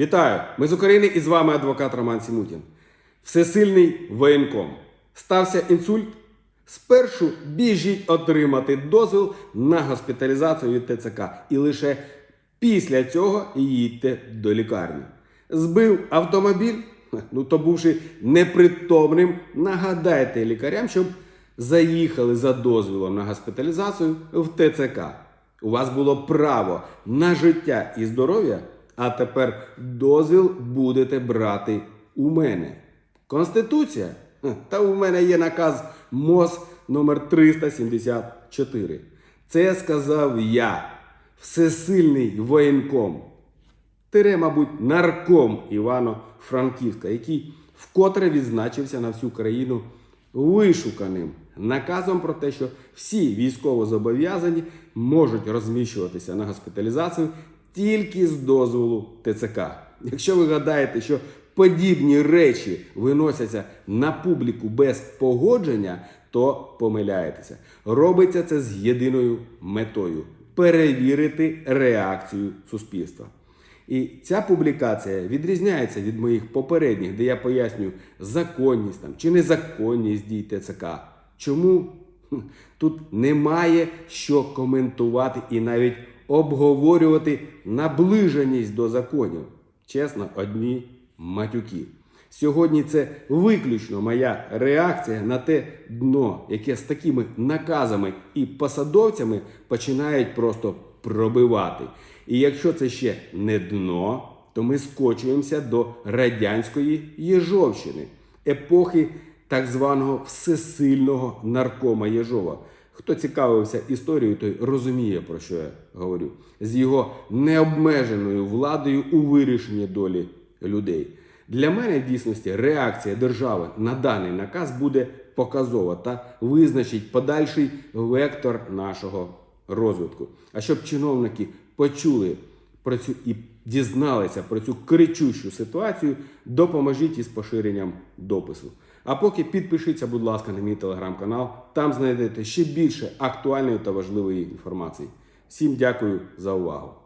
Вітаю! Ми з України і з вами адвокат Роман Сімутін. Всесильний воєнком. Стався інсульт. Спершу біжіть отримати дозвіл на госпіталізацію від ТЦК. І лише після цього їдьте до лікарні. Збив автомобіль, ну то бувши непритомним, нагадайте лікарям, щоб заїхали за дозвілом на госпіталізацію в ТЦК. У вас було право на життя і здоров'я, а тепер дозвіл будете брати у мене. Конституція? Та у мене є наказ МОЗ номер 374. Це сказав я, всесильний воєнком. Тире, мабуть, нарком Івано-Франківська, який вкотре відзначився на всю країну вишуканим наказом про те, що всі військовозобов'язані можуть розміщуватися на госпіталізацію тільки з дозволу ТЦК. Якщо ви гадаєте, що подібні речі виносяться на публіку без погодження, то помиляєтеся. Робиться це з єдиною метою перевірити реакцію суспільства. І ця публікація відрізняється від моїх попередніх, де я пояснюю законність там, чи незаконність дій ТЦК. Чому? Тут немає що коментувати і навіть обговорювати наближеність до законів. Чесно, одні матюки. Сьогодні це виключно моя реакція на те дно, яке з такими наказами і посадовцями починають просто пробивати. І якщо це ще не дно, то ми скочуємося до радянської Єжовщини, епохи так званого всесильного наркома Єжова. Хто цікавився історією, той розуміє, про що я говорю, з його необмеженою владою у вирішенні долі людей. Для мене в дійсності реакція держави на даний наказ буде показова та визначить подальший вектор нашого розвитку. А щоб чиновники почули про цю і дізналися про цю кричущу ситуацію, допоможіть із поширенням допису. А поки підпишіться, будь ласка, на мій телеграм-канал. Там знайдете ще більше актуальної та важливої інформації. Всім дякую за увагу.